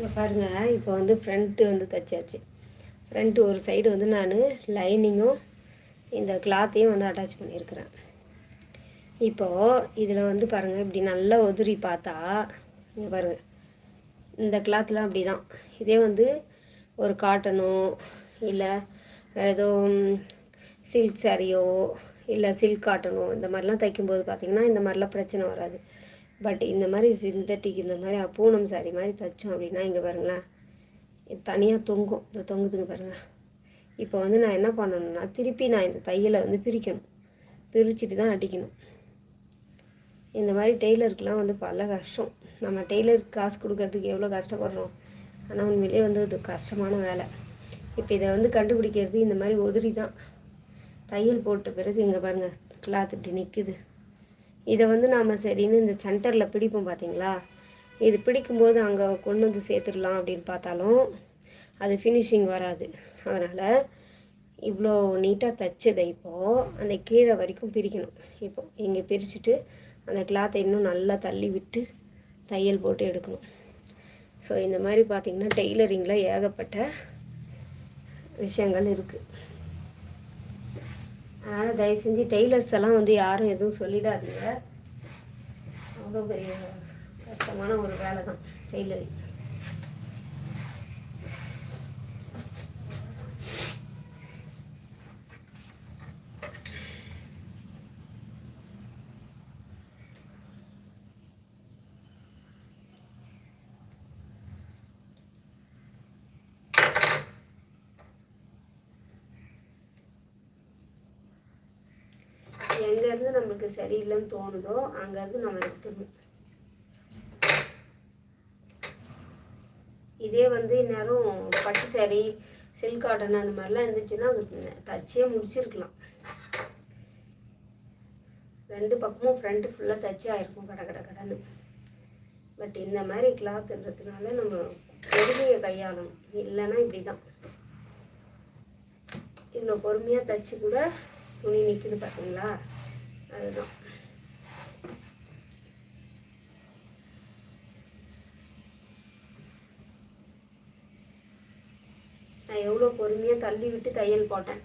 இங்கே பாருங்கள் இப்போ வந்து ஃப்ரண்ட்டு வந்து தைச்சாச்சு. ஃப்ரண்ட்டு ஒரு சைடு வந்து நான் லைனிங்கும் இந்த கிளாத்தையும் வந்து அட்டாச் பண்ணியிருக்கிறேன். இப்போது இதில் வந்து பாருங்கள் இப்படி நல்லா உதிரி பார்த்தா இங்கே பாருங்கள் இந்த கிளாத்லாம் அப்படி தான் இதே வந்து ஒரு காட்டனோ இல்லை வேறு ஏதோ சில்க் சாரியோ இல்லை சில்க் காட்டனோ இந்த மாதிரிலாம் தைக்கும்போது பார்த்தீங்கன்னா இந்த மாதிரிலாம் பிரச்சனை வராது. பட் இந்த மாதிரி சிந்தட்டிக் இந்த மாதிரி பூனம் சாரி மாதிரி தைச்சோம் அப்படின்னா இங்கே பாருங்களேன் தனியாக தொங்கும். இந்த தொங்குதுங்க பாருங்கள் இப்போ வந்து நான் என்ன பண்ணணும்னா திருப்பி நான் இந்த தையலை வந்து பிரிக்கணும். பிரிச்சுட்டு தான் அடிக்கணும். இந்த மாதிரி டெய்லருக்குலாம் வந்து பல கஷ்டம். நம்ம டெய்லருக்கு காசு கொடுக்கறதுக்கு எவ்வளோ கஷ்டப்படுறோம். ஆனால் உண்மையிலே வந்து இது கஷ்டமான வேலை. இப்போ இதை வந்து கண்டுபிடிக்கிறது இந்த மாதிரி உதிரி தான். தையல் போட்ட பிறகு இங்கே பாருங்கள் கிளாத் இப்படி நிற்குது இதை வந்து நாம் சரின்னு இந்த சென்டரில் பிடிப்போம் பார்த்தீங்களா இது பிடிக்கும்போது அங்கே கொண்டு வந்து சேர்த்துடலாம் அப்படின்னு பார்த்தாலும் அது ஃபினிஷிங் வராது. அதனால் இவ்வளோ நீட்டாக தைச்சதை இப்போது அந்த கீழே வரைக்கும் பிரிக்கணும். இப்போ இங்கே பிரிச்சுட்டு அந்த கிளாத்தை இன்னும் நல்லா தள்ளி விட்டு தையல் போட்டு எடுக்கணும். ஸோ இந்த மாதிரி பார்த்திங்கன்னா டெய்லரிங்கில் ஏகப்பட்ட விஷயங்கள் இருக்குது அதனால் தயவு செஞ்சு டெய்லர்ஸ் எல்லாம் வந்து யாரும் எதுவும் சொல்லிடாதீங்க. அவ்வளோ பெரிய கஷ்டமான ஒரு வேலை தான் டெய்லரிங். நம்மளுக்கு சரியில்லைன்னு தோணுதோ அங்கேருந்து நம்ம எடுத்துடணும். இதே வந்து இந்நேரம் பட்டு saree சில்க் காட்டன் அந்த மாதிரிலாம் இருந்துச்சுன்னா அது தச்சே முடிச்சிருக்கலாம். ரெண்டு பக்கமும் ஃப்ரண்ட்டு ஃபுல்லாக தச்சு ஆயிருக்கும் கட கட கடன்னு. பட் இந்த மாதிரி கிளாத் இருந்ததுனால நம்ம பொறுமையை கையாளணும். இல்லைன்னா இப்படி தான் இவ்வளோ பொறுமையாக தச்சு கூட துணி நிற்கிது பார்த்தீங்களா அதுதான் நான் எவ்வளோ பொறுமையாக தள்ளி விட்டு தையல் போட்டேன்.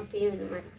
அப்பயும் இந்த மாதிரி.